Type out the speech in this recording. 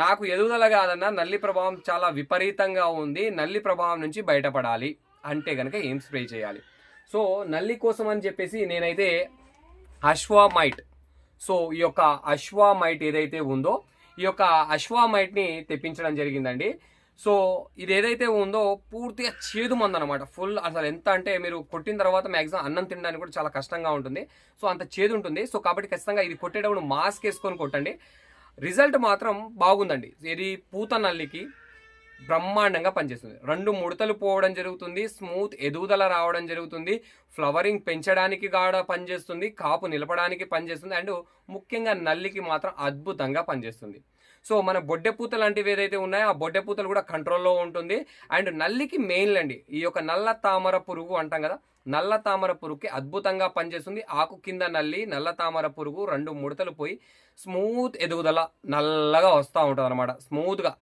నాకు ఎదుగుదల కాదన్న నల్లి ప్రభావం చాలా విపరీతంగా ఉంది. నల్లి ప్రభావం నుంచి బయటపడాలి. అంటే కనుక ఏం స్ప్రే చేయాలి? సో నల్లి కోసం అని చెప్పేసి నేనైతే అశ్వామైట్. సో ఈ యొక్క అశ్వామైట్ ఏదైతే ఉందో ఈ యొక్క అశ్వామైట్ని తెప్పించడం జరిగిందండి. సో ఇది ఏదైతే ఉందో పూర్తిగా చేదు మందు అనమాట ఫుల్ అసలు ఎంత అంటే మీరు కొట్టిన తర్వాత మ్యాక్సిమం అన్నం తినడానికి కూడా చాలా కష్టంగా ఉంటుంది. సో అంత చేదు ఉంటుంది. సో కాబట్టి ఖచ్చితంగా ఇది కొట్టేటప్పుడు మాస్క్ వేసుకొని కొట్టండి. రిజల్ట్ మాత్రం బాగుందండి. ఇది పూత నల్లికి బ్రహ్మాండంగా పనిచేస్తుంది. రెండు ముడతలు పోవడం జరుగుతుంది స్మూత్ ఎదుగుదల రావడం జరుగుతుంది ఫ్లవరింగ్ పెంచడానికి కూడా పనిచేస్తుంది కాపు నిలపడానికి పనిచేస్తుంది అండ్ ముఖ్యంగా నల్లికి మాత్రం అద్భుతంగా పనిచేస్తుంది. సో మన బొడ్డెపూత లాంటివి ఏదైతే ఉన్నాయో ఆ బొడ్డెపూతలు కూడా కంట్రోల్లో ఉంటుంది. అండ్ నల్లికి మెయిన్ అండి ఈ యొక్క నల్ల తామర పురుగు అంటాం కదా నల్ల తామర పురుగుకి అద్భుతంగా పనిచేస్తుంది. ఆకు కింద నల్లి నల్ల తామర పురుగు రెండు ముడతలు పోయి స్మూత్ ఎదుగుదల నల్లగా వస్తూ ఉంటుంది అనమాట స్మూత్గా.